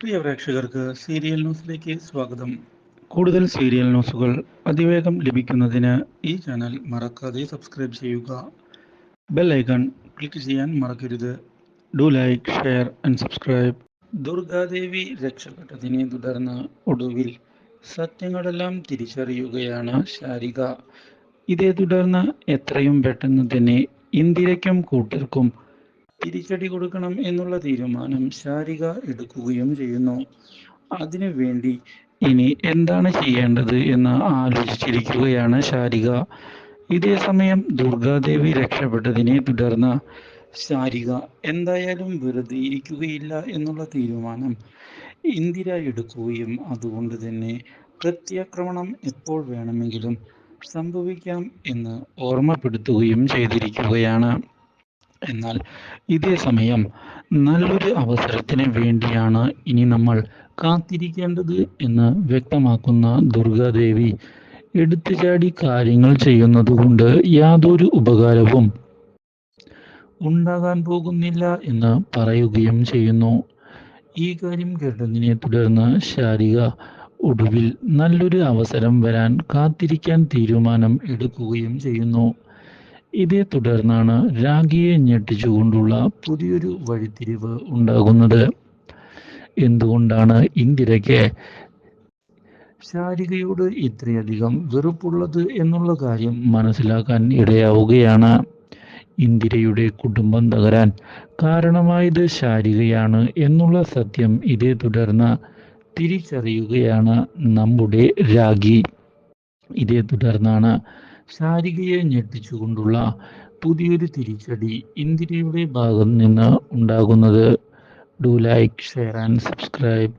പ്രിയ പ്രേക്ഷകർക്ക് സീരിയൽ ന്യൂസിലേക്ക് സ്വാഗതം. കൂടുതൽ സീരിയൽ ന്യൂസുകൾ അതിവേഗം ലഭിക്കുന്നതിന് ഈ ചാനൽ മറക്കാതെ സബ്സ്ക്രൈബ് ചെയ്യുക. ബെൽ ഐക്കൺ ക്ലിക്ക് ചെയ്യാൻ മറക്കരുത്. Do like share and subscribe. Durgadevi രക്ഷപ്പെട്ടതിനെ തുടർന്ന് ഒടുവിൽ സത്യങ്ങളെല്ലാം തിരിച്ചറിയുകയാണ് ശാരിക. ഇതേ തുടർന്ന് എത്രയും പെട്ടെന്ന് തന്നെ ഇന്ദിരയ്ക്കും കൂട്ടർക്കും തിരിച്ചടി കൊടുക്കണം എന്നുള്ള തീരുമാനം ശാരിക എടുക്കുകയും ചെയ്യുന്നു. അതിനു വേണ്ടി ഇനി എന്താണ് ചെയ്യേണ്ടത് എന്ന് ആലോചിച്ചിരിക്കുകയാണ് ശാരിക. ഇതേ സമയം ദുർഗാദേവി രക്ഷപ്പെട്ടതിനെ തുടർന്ന് ശാരിക എന്തായാലും വെറുതെ ഇരിക്കുകയില്ല എന്നുള്ള തീരുമാനം ഇന്ദിര എടുക്കുകയും അതുകൊണ്ട് തന്നെ പ്രത്യാക്രമണം എപ്പോൾ വേണമെങ്കിലും സംഭവിക്കാം എന്ന് ഓർമ്മപ്പെടുത്തുകയും ചെയ്തിരിക്കുകയാണ്. എന്നാൽ ഇതേ സമയം നല്ലൊരു അവസരത്തിന് വേണ്ടിയാണ് ഇനി നമ്മൾ കാത്തിരിക്കേണ്ടത് എന്ന് വ്യക്തമാക്കുന്ന ദുർഗാദേവി എടുത്തുചാടി കാര്യങ്ങൾ ചെയ്യുന്നത് കൊണ്ട് യാതൊരു ഉപകാരവും ഉണ്ടാകാൻ പോകുന്നില്ല എന്ന് പറയുകയും ചെയ്യുന്നു. ഈ കാര്യം കേട്ടതിനെ തുടർന്ന് ശാരിക ഒടുവിൽ നല്ലൊരു അവസരം വരാൻ കാത്തിരിക്കാൻ തീരുമാനം എടുക്കുകയും ചെയ്യുന്നു. ഇതേ തുടർന്നാണ് രാഖിയെ ഞെട്ടിച്ചുകൊണ്ടുള്ള പുതിയൊരു വഴിത്തിരിവ് ഉണ്ടാകുന്നത്. എന്തുകൊണ്ടാണ് ഇന്ദിരയ്ക്ക് ശാരികയോട് ഇത്രയധികം വെറുപ്പുള്ളത് എന്നുള്ള കാര്യം മനസ്സിലാക്കാൻ ഇടയാവുകയാണ്? ഇന്ദിരയുടെ കുടുംബം തകരാൻ കാരണമായത് ശാരികയാണ് എന്നുള്ള സത്യം ഇതേ തുടർന്ന് തിരിച്ചറിയുകയാണ് നമ്മുടെ രാഗി. ഇതേ തുടർന്നാണ് ശാരികയെ ഞെട്ടിച്ചുകൊണ്ടുള്ള പുതിയൊരു തിരിച്ചടി ഇന്ദിരയുടെ ഭാഗം നിന്ന് ഉണ്ടാകുന്നത്. Do like share and subscribe